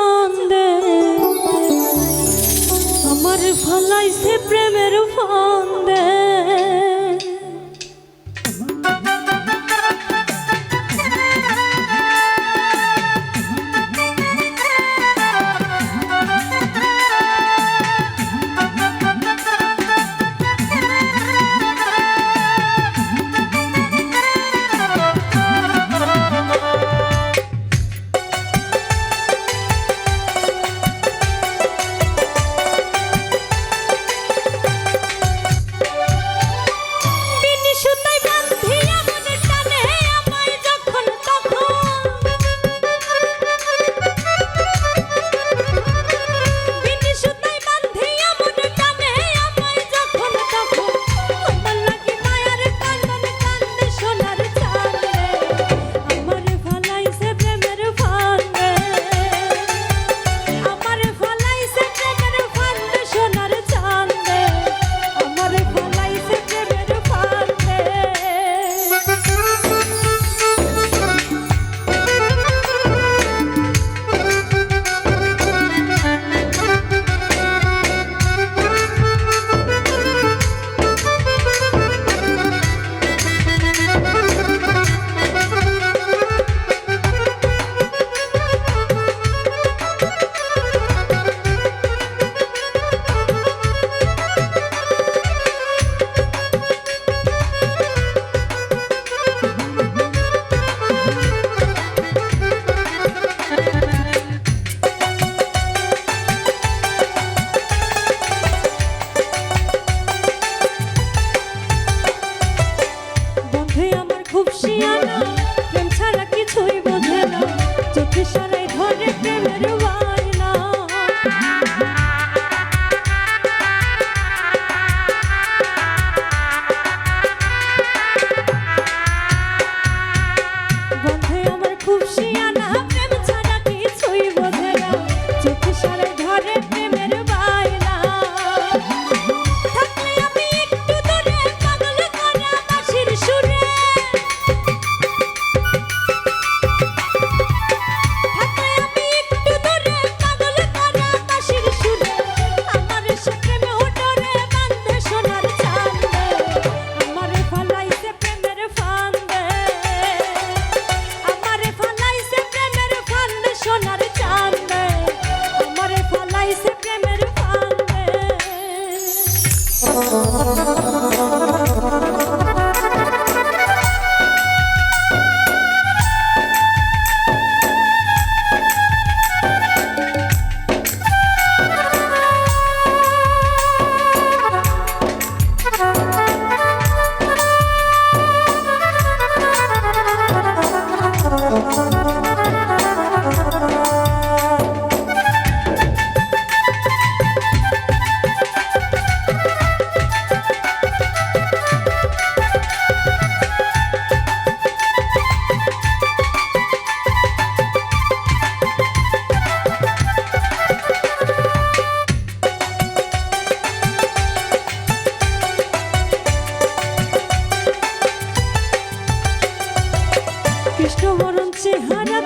কান্দে আমার ফলাইছে প্রেমের ফান্দে কৃষ্ণ হরণ চেহারা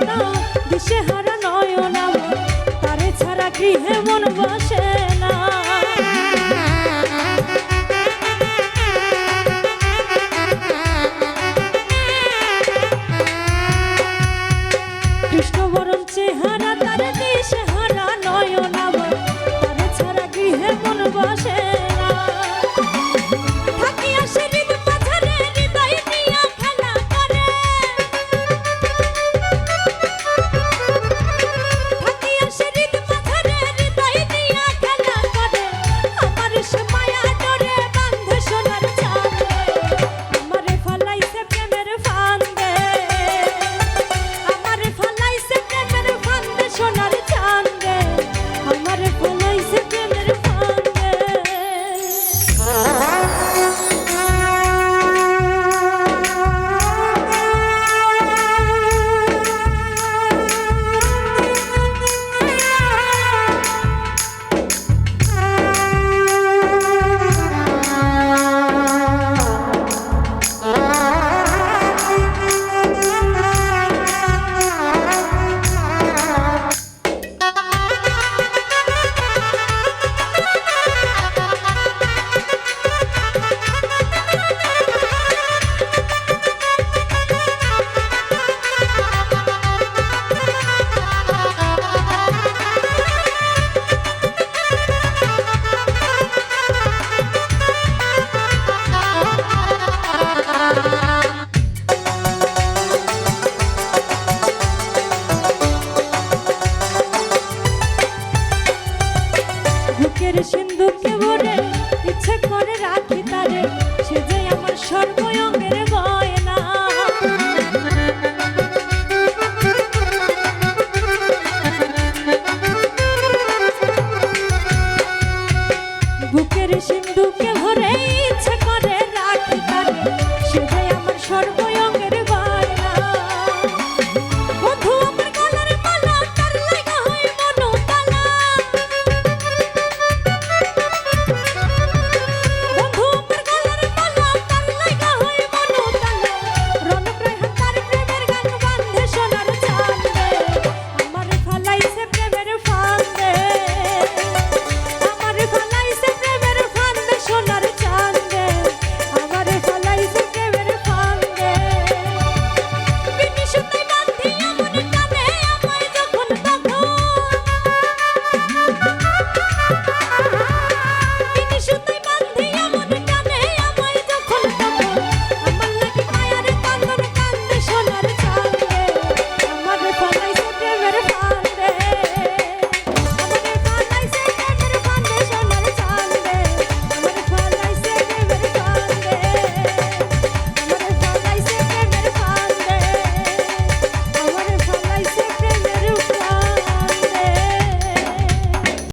দিশে হারা নয়ন আমার। তারে ছাড়া গৃহে মন বসে